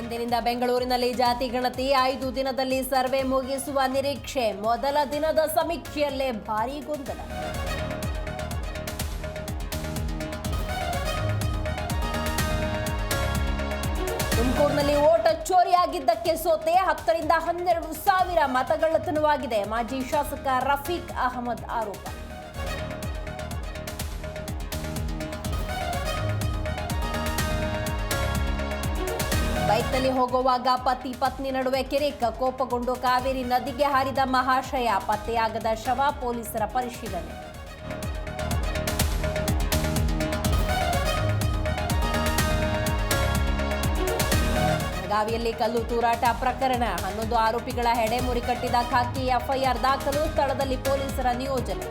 ಇಂದಿನಿಂದ ಬೆಂಗಳೂರಿನಲ್ಲಿ ಜಾತಿ ಗಣತಿ ಐದು ದಿನದಲ್ಲಿ ಸರ್ವೆ ಮುಗಿಸುವ ನಿರೀಕ್ಷೆ. ಮೊದಲ ದಿನದ ಸಮೀಕ್ಷೆಯಲ್ಲೇ ಭಾರೀ ಗೊಂದಲ. ತುಮಕೂರಿನಲ್ಲಿ ಓಟ ಚೋರಿಯಾಗಿದ್ದಕ್ಕೆ ಸೋತೆ ಹತ್ತರಿಂದ ಹನ್ನೆರಡು ಸಾವಿರ ಮತಗಳ್ಳತನವಾಗಿದೆ. ಮಾಜಿ ಶಾಸಕ ರಫೀಕ್ ಅಹಮದ್ ಆರೋಪ. ಬೈಕ್ನಲ್ಲಿ ಹೋಗುವಾಗ ಪತಿ ಪತ್ನಿ ನಡುವೆ ಕಿರಿಕ್ ಕೋಪಗೊಂಡು ಕಾವೇರಿ ನದಿಗೆ ಹಾರಿದ ಮಹಾಶಯ ಪತ್ತೆಯಾಗದ ಶವ ಪೊಲೀಸರ ಪರಿಶೀಲನೆ. ಬೆಳಗಾವಿಯಲ್ಲಿ ಕಲ್ಲು ತೂರಾಟ ಪ್ರಕರಣ. ಹನ್ನೊಂದು ಆರೋಪಿಗಳ ಹೆಡೆಮುರಿ ಕಟ್ಟಿದ ಖಾಕಿ ಎಫ್ಐಆರ್ ದಾಖಲು ಸ್ಥಳದಲ್ಲಿ ಪೊಲೀಸರ ನಿಯೋಜನೆ.